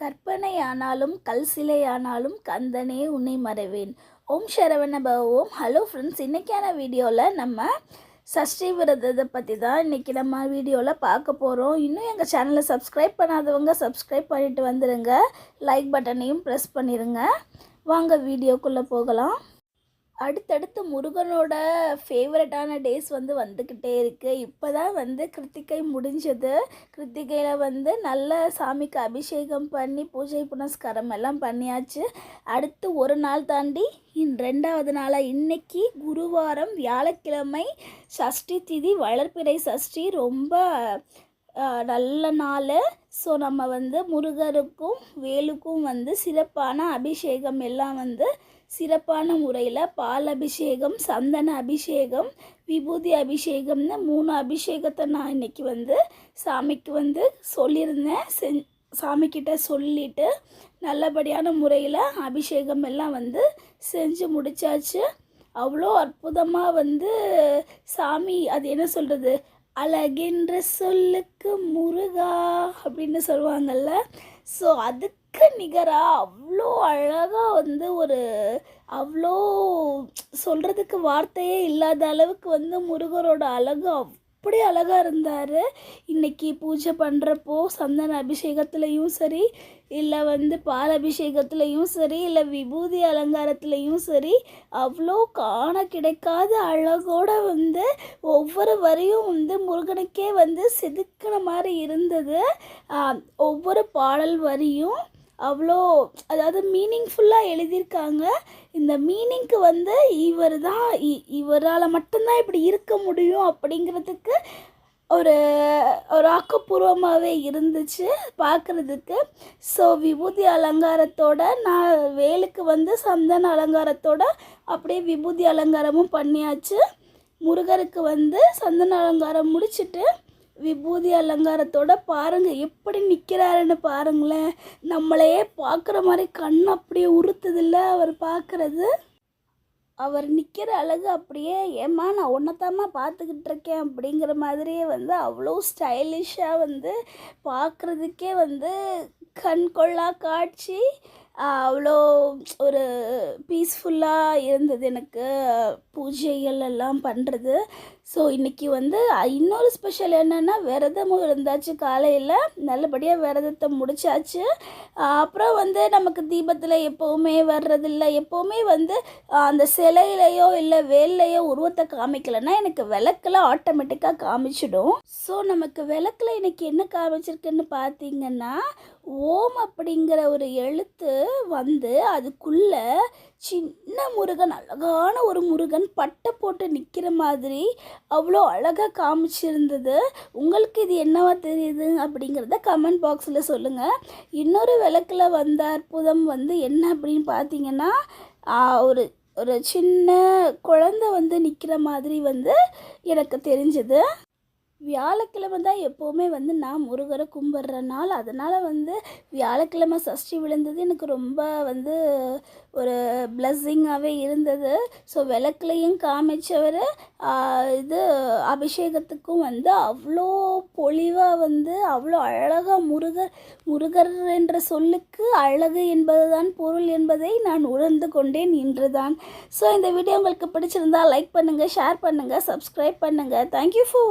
கற்பனையானாலும் கல் சிலையானாலும் கந்தனே உன்னை மறைவேன். ஓம் சரவண பவ ஓம். ஹலோ ஃப்ரெண்ட்ஸ் இன்றைக்கான வீடியோவில் நம்ம சஷ்டி விரதத்தை பற்றி தான் இன்றைக்கி நம்ம வீடியோவில் பார்க்க போகிறோம் இன்னும் எங்கள் சேனலை சப்ஸ்கிரைப் பண்ணாதவங்க சப்ஸ்கிரைப் பண்ணிவிட்டு வந்துடுங்க லைக் பட்டனையும் ப்ரெஸ் பண்ணிடுங்க வாங்க வீடியோக்குள்ளே போகலாம். அடுத்தடுத்து முருகனோட ஃபேவரட்டான டேஸ் வந்து வந்துக்கிட்டே இருக்குது இப்போ தான் வந்து கிருத்திகை முடிஞ்சது. கிருத்திகையில் வந்து நல்ல சாமிக்கு அபிஷேகம் பண்ணி பூஜை புனஸ்காரம் எல்லாம் பண்ணியாச்சு. அடுத்து ஒரு நாள் தாண்டி இன் ரெண்டாவது நாளாக இன்னைக்கு குருவாரம் வியாழக்கிழமை சஷ்டி திதி வளர்ப்பிறை சஷ்டி. ரொம்ப நல்ல நாள். ஸோ நம்ம வந்து முருகருக்கும் வேலுக்கும் வந்து சிறப்பான அபிஷேகம் எல்லாம் வந்து சிறப்பான முறையில் பால் அபிஷேகம் சந்தன அபிஷேகம் விபூதி அபிஷேகம்னு மூணு அபிஷேகத்தை நான் இன்னைக்கு வந்து சாமிக்கு வந்து சொல்லியிருந்தேன். செஞ் சாமிக்கிட்ட சொல்லிட்டு நல்லபடியான முறையில் அபிஷேகம் எல்லாம் வந்து செஞ்சு முடிச்சாச்சு. அவ்வளோ அற்புதமாக வந்து சாமி அது என்ன சொல்கிறது அழகென்ற சொல்லுக்கு முருகா அப்படின்னு சொல்லுவாங்கல்ல. ஸோ அதுக்கு நிகராக அவ்வளோ அழகாக வந்து ஒரு அவ்வளோ சொல்கிறதுக்கு வார்த்தையே இல்லாத அளவுக்கு வந்து முருகரோட அழகு அப்படி அழகாக இருந்தார். இன்னைக்கு பூஜை பண்ணுறப்போ சந்தன அபிஷேகத்துலேயும் சரி இல்லை வந்து பால் அபிஷேகத்துலேயும் சரி இல்லை விபூதி அலங்காரத்துலேயும் சரி அவ்வளோ காண கிடைக்காத அழகோட வந்து ஒவ்வொரு வரியும் வந்து முருகனுக்கே வந்து செதுக்கின மாதிரி இருந்தது. ஒவ்வொரு பாடல் வரியும் அவ்வளோ அதாவது மீனிங்ஃபுல்லாக எழுதியிருக்காங்க. இந்த மீனிங்க்கு வந்து இவர் தான் இவரால் மட்டும்தான் இப்படி இருக்க முடியும் அப்படிங்கிறதுக்கு ஒரு ஒரு ஆக்கப்பூர்வமாகவே இருந்துச்சு பார்க்குறதுக்கு. ஸோ விபூதி அலங்காரத்தோட நான் வேலுக்கு வந்து சந்தன அலங்காரத்தோட அப்படியே விபூதி அலங்காரமும் பண்ணியாச்சு. முருகருக்கு வந்து சந்தன அலங்காரம் முடிச்சிட்டு விபூதி அலங்காரத்தோட பாருங்க எப்படி நிற்கிறாருன்னு பாருங்களேன். நம்மளையே பார்க்குற மாதிரி கண் அப்படியே உறுத்துதில்ல அவர் பார்க்குறது. அவர் நிற்கிற அழகு அப்படியே ஏம்மா நான் ஒன்றத்தாம்மா பார்த்துக்கிட்டு இருக்கேன் அப்படிங்கிற மாதிரியே வந்து அவ்வளோ ஸ்டைலிஷாக வந்து பார்க்குறதுக்கே வந்து கண் கொள்ளா காட்சி. அவ்வளோ ஒரு பீஸ்ஃபுல்லாக இருந்தது எனக்கு பூஜைகள் எல்லாம் பண்ணுறது ஸோ இன்றைக்கி வந்து இன்னொரு ஸ்பெஷல் என்னென்னா விரதமும் இருந்தாச்சு காலையில். நல்லபடியாக விரதத்தை முடிச்சாச்சு. அப்புறம் வந்து நமக்கு தீபத்தில் எப்போவுமே வர்றதில்ல. எப்போவுமே வந்து அந்த சிலையிலையோ இல்லை வேல்லையோ உருவத்தை காமிக்கலைன்னா எனக்கு விளக்கில் ஆட்டோமேட்டிக்காக காமிச்சிடும். ஸோ நமக்கு விளக்கில் இன்றைக்கி என்ன காமிச்சிருக்குன்னு பார்த்தீங்கன்னா ஓம் அப்படிங்கிற ஒரு எழுத்து வந்து அதுக்குள்ளே சின்ன முருகன் அழகான ஒரு முருகன் பட்டை போட்டு நிற்கிற மாதிரி அவ்வளோ அழகாக காமிச்சிருந்தது. உங்களுக்கு இது என்னவா தெரியுது அப்படிங்கிறத கமெண்ட் பாக்ஸில் சொல்லுங்கள் இன்னொரு விளக்கில் வந்த அற்புதம் வந்து என்ன அப்படின்னு பார்த்தீங்கன்னா ஒரு ஒரு சின்ன குழந்தை வந்து நிற்கிற மாதிரி வந்து எனக்கு தெரிஞ்சது. வியாழக்கிழமை தான் எப்போவுமே வந்து நான் முருகரை கும்பிட்ற நாள் அதனால் வந்து வியாழக்கிழமை சஷ்டி விழுந்தது எனக்கு ரொம்ப வந்து ஒரு பிளஸ்ஸிங்காகவே இருந்தது. ஸோ விளக்குலையும் காமிச்சவர் இது அபிஷேகத்துக்கும் வந்து அவ்வளோ பொலிவாக வந்து அவ்வளோ அழகாக முருகர் முருகர் என்ற சொல்லுக்கு அழகு என்பதுதான் பொருள் என்பதை நான் உணர்ந்து கொண்டேன் இன்றுதான். ஸோ இந்த வீடியோ உங்களுக்கு பிடிச்சிருந்தா லைக் பண்ணுங்கள் ஷேர் பண்ணுங்கள் சப்ஸ்கிரைப் பண்ணுங்கள் தேங்க்யூ ஃபார்